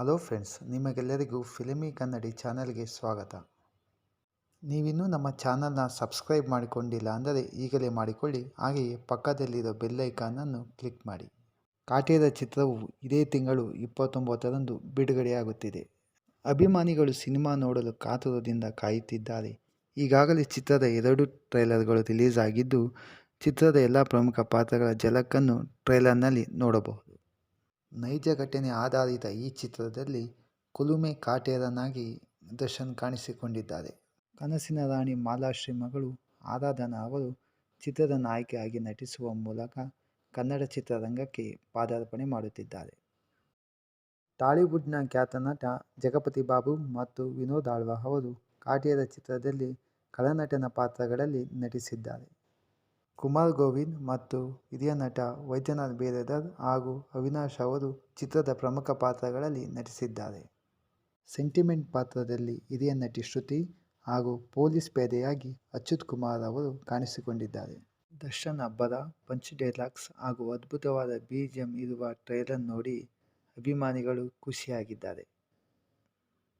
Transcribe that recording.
Hello friends, ನಿಮಗೆಲ್ಲರಿಗೂ filmy ಕನ್ನಡಿ ಚಾನಲ್ಗೆ ಸ್ವಾಗತ. ನೀವಿನ್ನೂ ನಮ್ಮ ಚಾನಲ್ನ ಸಬ್ಸ್ಕ್ರೈಬ್ ಮಾಡಿಕೊಂಡಿಲ್ಲ ಅಂದರೆ ಈಗಲೇ ಮಾಡಿಕೊಳ್ಳಿ, ಹಾಗೆಯೇ ಪಕ್ಕದಲ್ಲಿರೋ ಬೆಲ್ಲೈಕಾನನ್ನು ಕ್ಲಿಕ್ ಮಾಡಿ. ಕಾಟೇರ ಚಿತ್ರವು ಇದೇ ತಿಂಗಳು ಇಪ್ಪತ್ತೊಂಬತ್ತರಂದು ಬಿಡುಗಡೆಯಾಗುತ್ತಿದೆ. ಅಭಿಮಾನಿಗಳು ಸಿನಿಮಾ ನೋಡಲು ಕಾತುರದಿಂದ ಕಾಯುತ್ತಿದ್ದಾರೆ. ಈಗಾಗಲೇ ಚಿತ್ರದ ಎರಡು ಟ್ರೈಲರ್ಗಳು ರಿಲೀಸ್ ಆಗಿದ್ದು ಚಿತ್ರದ ಎಲ್ಲ ಪ್ರಮುಖ ಪಾತ್ರಗಳ ಜಲಕ್ಕನ್ನು ಟ್ರೈಲರ್ನಲ್ಲಿ ನೋಡಬಹುದು. ನೈಜ ಘಟನೆ ಆಧಾರಿತ ಈ ಚಿತ್ರದಲ್ಲಿ ಕುಲುಮೆ ಕಾಟೇರನಾಗಿ ದರ್ಶನ್ ಕಾಣಿಸಿಕೊಂಡಿದ್ದಾರೆ. ಕನಸಿನ ರಾಣಿ ಮಾಲಾಶ್ರೀ ಮಗಳು ಆರಾಧನಾ ಅವರು ಚಿತ್ರದ ನಾಯಕಿಯಾಗಿ ನಟಿಸುವ ಮೂಲಕ ಕನ್ನಡ ಚಿತ್ರರಂಗಕ್ಕೆ ಪಾದಾರ್ಪಣೆ ಮಾಡುತ್ತಿದ್ದಾರೆ. ಟಾಲಿವುಡ್ನ ಖ್ಯಾತ ನಟ ಜಗಪತಿ ಬಾಬು ಮತ್ತು ವಿನೋದ್ ಆಳ್ವ ಅವರು ಕಾಟೇರ ಚಿತ್ರದಲ್ಲಿ ಖಳನಟನ ಪಾತ್ರಗಳಲ್ಲಿ ನಟಿಸಿದ್ದಾರೆ. ಕುಮಾರ್ ಗೋವಿಂದ್ ಮತ್ತು ಹಿರಿಯ ನಟ ವೈದ್ಯನಾಥ್ ಬೇರೆದರ್ ಹಾಗೂ ಅವಿನಾಶ್ ಅವರು ಚಿತ್ರದ ಪ್ರಮುಖ ಪಾತ್ರಗಳಲ್ಲಿ ನಟಿಸಿದ್ದಾರೆ. ಸೆಂಟಿಮೆಂಟ್ ಪಾತ್ರದಲ್ಲಿ ಹಿರಿಯ ನಟಿ ಶ್ರುತಿ ಹಾಗೂ ಪೊಲೀಸ್ ಪೇದೆಯಾಗಿ ಅಚ್ಯುತ್ ಕುಮಾರ್ ಅವರು ಕಾಣಿಸಿಕೊಂಡಿದ್ದಾರೆ. ದರ್ಶನ್ ಅಬ್ಬರ ಪಂಚ್ ಡೈಲಾಗ್ಸ್ ಹಾಗೂ ಅದ್ಭುತವಾದ ಬಿ ಜಿ ಎಂ ಇರುವ ಟ್ರೈಲರ್ ನೋಡಿ ಅಭಿಮಾನಿಗಳು ಖುಷಿಯಾಗಿದ್ದಾರೆ.